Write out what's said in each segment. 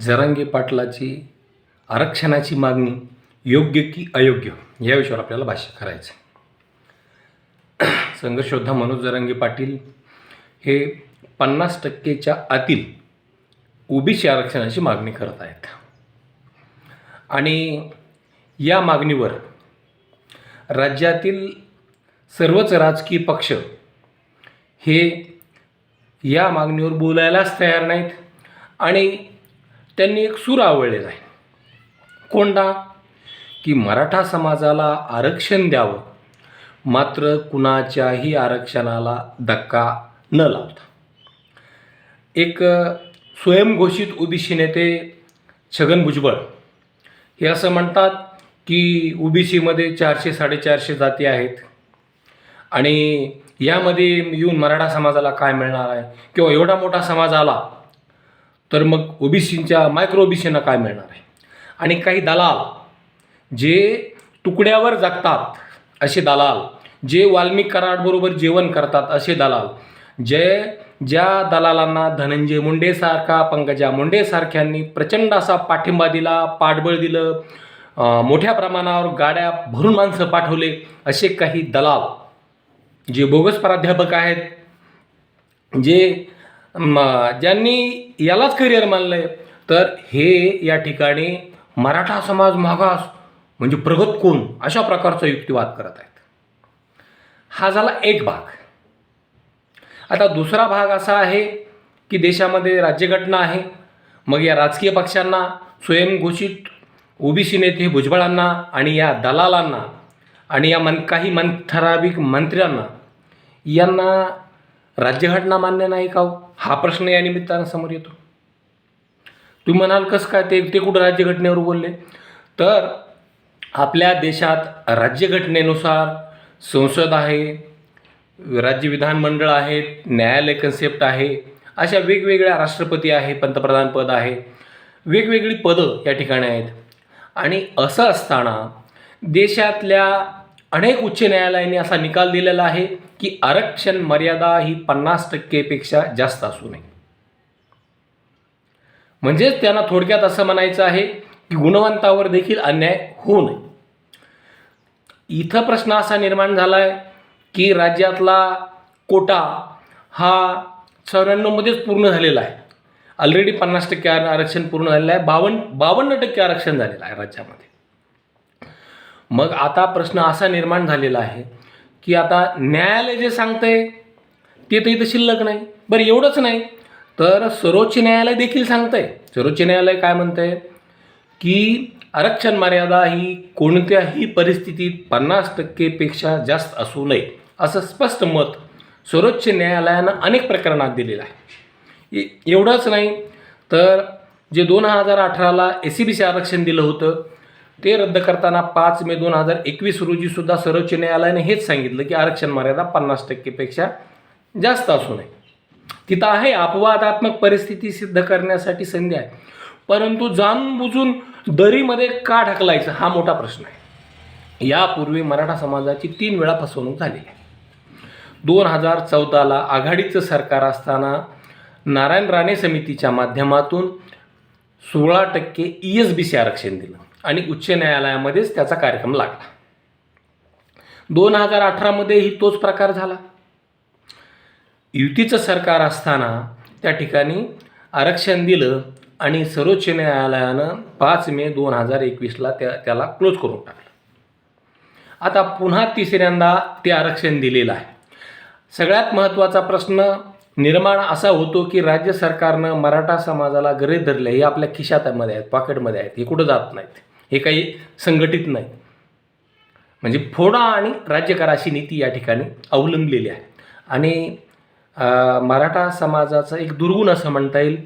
जरांगे पाटलाची आरक्षणाची मागणी योग्य की अयोग्य या विषयावर आपल्याला भाष्य करायचं संघशोद्धा मनोज जरांगे पाटील हे पन्नास टक्केच्या आतील ओबीसी आरक्षणाची मागणी करत आहेत. आणि या मागणीवर राज्यातील सर्वच राजकीय पक्ष हे या मागणीवर बोलायलाच तयार नाहीत आणि त्यांनी एक सूर आवळलेला आहे. कोंडा? की मराठा समाजाला आरक्षण द्यावं मात्र कुणाच्याही आरक्षणाला धक्का न लावता. एक स्वयंघोषित ओबीसी नेते छगन भुजबळ हे असं म्हणतात की ओबीसीमध्ये चारशे साडेचारशे जाती आहेत आणि यामध्ये येऊन मराठा समाजाला काय मिळणार आहे? किंवा एवढा मोठा समाज आला तर मग ओबीसींच्या मायक्रो ओबीसींना काय मिळणार आहे? आणि काही दलाल जे तुकड्यावर जगतात असे दलाल जे वाल्मिक कराडबरोबर जेवण करतात असे दलाल जे ज्या दलालांना धनंजय मुंडेसारखा पंकजा मुंडेसारख्यांनी प्रचंड असा पाठिंबा दिला पाठबळ दिलं मोठ्या प्रमाणावर गाड्या भरून माणसं पाठवले असे काही दलाल जे बोगस प्राध्यापक आहेत जे ज्यांनी यालाच करिअर मानलं आहे तर हे या ठिकाणी मराठा समाज मागास म्हणजे प्रगत कोण अशा प्रकारचा युक्तिवाद करत आहेत. हा झाला एक भाग. आता दुसरा भाग असा आहे की देशामध्ये राज्यघटना आहे. मग या राजकीय पक्षांना स्वयंघोषित ओबीसी नेते भुजबळांना आणि या दलालांना आणि या मन काही मन ठराविक मंत्र्यांना यांना राज्यघटना मान्य नाही का हो? हा प्रश्न या निमित्तानं समोर येतो. तुम्ही म्हणाल कसं काय ते ते कुठं राज्यघटनेवर बोलले? तर आपल्या देशात राज्यघटनेनुसार संसद आहे राज्य विधानमंडळ आहेत न्यायालय कन्सेप्ट आहे अशा वेगवेगळ्या राष्ट्रपती आहे पंतप्रधान पद आहे. वेगवेगळी पदं या ठिकाणी आहेत. आणि असं असताना देशातल्या अनेक उच्च न्यायालयाने असा निकाल दिलेला आहे. की आरक्षण मर्यादा ही पन्नास टक्केपेक्षा जास्त असू नये. म्हणजेच त्यांना थोडक्यात असं म्हणायचं आहे की गुणवंतावर देखील अन्याय होऊ नये. इथं प्रश्न असा निर्माण झाला आहे की राज्यातला कोटा हा चौऱ्याण्णवमध्येच पूर्ण झालेला आहे. ऑलरेडी पन्नास टक्के आरक्षण पूर्ण झालेलं आहे. बावन्न बावन्न टक्के आरक्षण झालेलं आहे राज्यामध्ये. मग आता प्रश्न असा निर्माण झालेला आहे की आता न्यायालय जे सांगतंय ते तर इथं शिल्लक नाही. बरं एवढंच नाही. तर सर्वोच्च न्यायालय देखील सांगतंय. सर्वोच्च न्यायालय काय म्हणतंय? की आरक्षण मर्यादा ही कोणत्याही परिस्थितीत पन्नास टक्केपेक्षा जास्त असू नये असं स्पष्ट मत सर्वोच्च न्यायालयानं अनेक प्रकरणात दिलेलं आहे. ए- एवढंच नाही. तर जे दोन हजार अठराला ए सी बी सी आरक्षण दिलं होतं ते रद्द करताना पाच मे दोन हजार एकवीस रोजीसुद्धा सर्वोच्च न्यायालयाने हेच सांगितलं की आरक्षण मर्यादा पन्नास टक्केपेक्षा जास्त असू नये. तिथं आहे अपवादात्मक परिस्थिती सिद्ध करण्यासाठी संधी आहे. परंतु जाणून बुजून दरीमध्ये का ढकलायचं हा मोठा प्रश्न आहे. यापूर्वी मराठा समाजाची तीन वेळा फसवणूक झालेली आहे. दोन हजार चौदाला आघाडीचं सरकार असताना नारायण राणे समितीच्या माध्यमातून सोळा टक्के ई एस बी सी आरक्षण दिलं. आणि उच्च न्यायालयामध्येच त्याचा कार्यक्रम लागला. दोन हजार अठरामध्येही तोच प्रकार झाला. युतीचं सरकार असताना त्या ठिकाणी आरक्षण दिलं आणि सर्वोच्च न्यायालयानं पाच मे दोन हजार एकवीसला त्या त्याला क्लोज करून टाकलं. आता पुन्हा तिसऱ्यांदा ते आरक्षण दिलेलं आहे. सगळ्यात महत्त्वाचा प्रश्न निर्माण असा होतो की राज्य सरकारनं मराठा समाजाला गरे धरले हे आपल्या खिशातामध्ये आहेत पॉकेटमध्ये आहेत हे कुठं जात नाहीत. हे काही संघटित नाही. म्हणजे फोडा आणि राज्य करा अशी नीती या ठिकाणी अवलंबलेली आहे. आणि मराठा समाजाचं एक दुर्गुण असं म्हणता येईल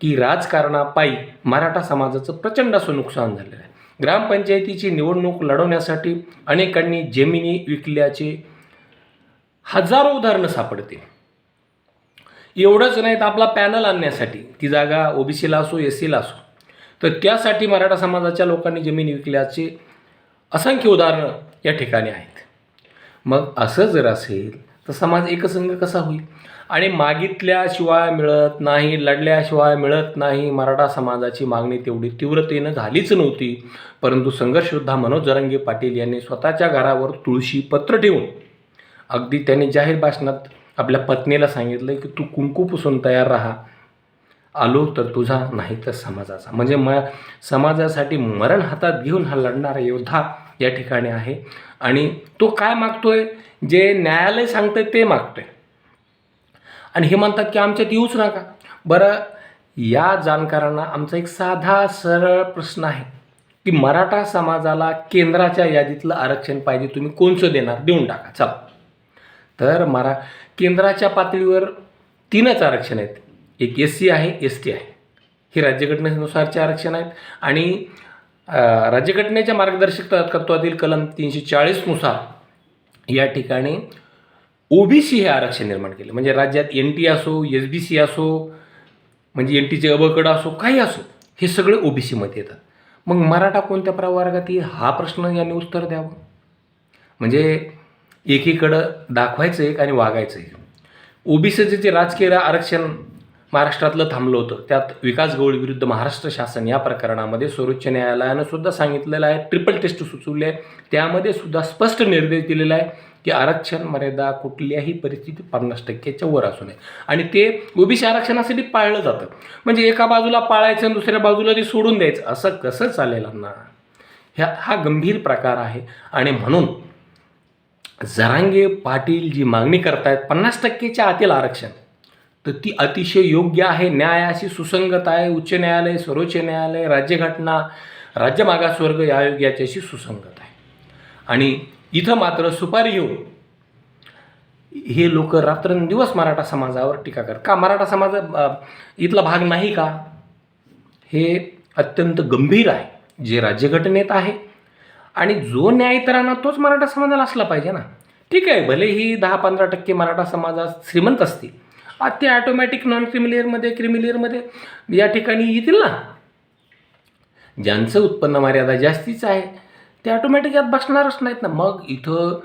की राजकारणापायी मराठा समाजाचं प्रचंड असं नुकसान झालेलं आहे. ग्रामपंचायतीची निवडणूक लढवण्यासाठी अनेकांनी जमिनी विकल्याचे हजारो उदाहरणं सापडतील. एवढंच नाही तर आपला पॅनल आणण्यासाठी ती जागा ओबीसीला असो एस सीला असो तर त्यासाठी मराठा समाजाच्या लोकांनी जमीन विकल्याचे असंख्य उदाहरणं या ठिकाणी आहेत. मग असं जर असेल तर समाज एकसंघ कसा होईल? आणि मागितल्याशिवाय मिळत नाही लढल्याशिवाय मिळत नाही मराठा समाजाची मागणी तेवढी तीव्रतेनं झालीच नव्हती. परंतु संघर्षयोद्धा मनोज जरंगे पाटील यांनी स्वतःच्या घरावर तुळशी पत्र ठेवून अगदी त्यांनी जाहीर भाषणात आपल्या पत्नीला सांगितलं की तू कुंकू पुसून तयार राहा. आलो तर तुझा नाही तर समाजाचा. म्हणजे म समाजासाठी मरण हातात घेऊन हा लढणारा योद्धा या ठिकाणी आहे. आणि तो काय मागतोय? जे न्यायालय सांगतंय ते मागतोय. आणि हे म्हणतात की आमच्यात येऊच नका. बरं या जाणकारांना आमचा एक साधा सरळ प्रश्न आहे की मराठा समाजाला केंद्राच्या यादीतलं आरक्षण पाहिजे तुम्ही कोणचं देणार? देऊन टाका. चला. तर मरा केंद्राच्या पातळीवर तीनच आरक्षण आहेत. एक एस सी आहे एस टी आहे. हे राज्यघटनेनुसारचे आरक्षण आहेत. आणि राज्यघटनेच्या मार्गदर्शक तत्वातील कलम तीनशे चाळीसनुसार या ठिकाणी ओबीसी हे आरक्षण निर्माण केलं. म्हणजे राज्यात एन टी असो एस बी सी असो म्हणजे एन टीचे अबकडं असो काही असो हे सगळे ओबीसीमध्ये येतात. मग मराठा कोणत्या प्रवर्गात येईल? हा प्रश्न यांनी उत्तर द्यावं. म्हणजे एकीकडं दाखवायचं एक आणि वागायचं एक. ओबीसीचे जे राजकीय आरक्षण महाराष्ट्रातलं थांबलं होतं. त्यात विकास गवळी विरुद्ध महाराष्ट्र शासन या प्रकरणामध्ये सर्वोच्च न्यायालयानं सुद्धा सांगितलेलं आहे. ट्रिपल टेस्ट सुचवली आहे. त्यामध्ये सुद्धा स्पष्ट निर्देश दिलेला आहे की आरक्षण मर्यादा कुठल्याही परिस्थितीत पन्नास टक्क्याच्या वर असू नये. आणि ते ओबीसी आरक्षणासाठी पाळलं जातं. म्हणजे एका बाजूला पाळायचं आणि दुसऱ्या बाजूला ते सोडून द्यायचं. असं कसं चालेल ना ह्या हा गंभीर प्रकार आहे. आणि म्हणून जरांगे पाटील जी मागणी करतायत पन्नास टक्केच्या आतील आरक्षण. तर ती अतिशय योग्य आहे. न्यायाशी सुसंगत आहे. उच्च न्यायालय सर्वोच्च न्यायालय राज्यघटना राज्य मागासवर्ग आयोग याच्याशी सुसंगत आहे. आणि इथं मात्र सुपारी घेऊन हे लोक रात्रंदिवस मराठा समाजावर टीका करतात. का मराठा समाज इथला भाग नाही का? हे अत्यंत गंभीर आहे. जे राज्यघटनेत आहे. आणि जो न्याय इतरांना तोच मराठा समाजाला असला पाहिजे ना. ठीक आहे भले ही दहा पंधरा टक्के मराठा समाजात श्रीमंत असतील. ते ऑटोमॅटिक नॉन क्रिमिलियरमध्ये क्रिमिलियरमध्ये या ठिकाणी येतील ना. ज्यांचं उत्पन्न मर्यादा जास्तीच आहे ते ऑटोमॅटिक यात बसणारच नाहीत ना. मग इथं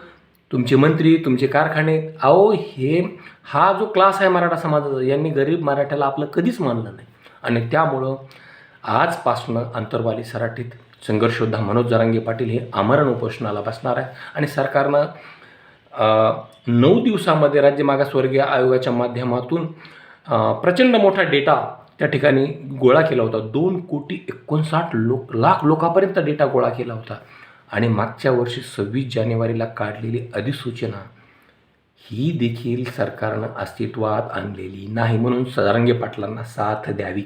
तुमचे मंत्री तुमचे कारखाने अहो हे हा जो क्लास आहे मराठा समाजाचा यांनी गरीब मराठ्याला आपलं कधीच मानलं नाही. आणि त्यामुळं आजपासून अंतरवाली सराठीत संघर्षोद्धा मनोज जरांगे पाटील हे आमरण उपोषणाला बसणार आहे. आणि सरकारनं नऊ दिवसामध्ये राज्य मागासवर्गीय आयोगाच्या माध्यमातून प्रचंड मोठा डेटा त्या ठिकाणी गोळा केला होता. दोन कोटी एकोणसाठ लोक लाख लोकांपर्यंत डेटा गोळा केला होता. आणि मागच्या वर्षी सव्वीस जानेवारीला काढलेली अधिसूचना ही देखील सरकारनं अस्तित्वात आणलेली नाही म्हणून सदारंगे पाटलांना साथ द्यावी.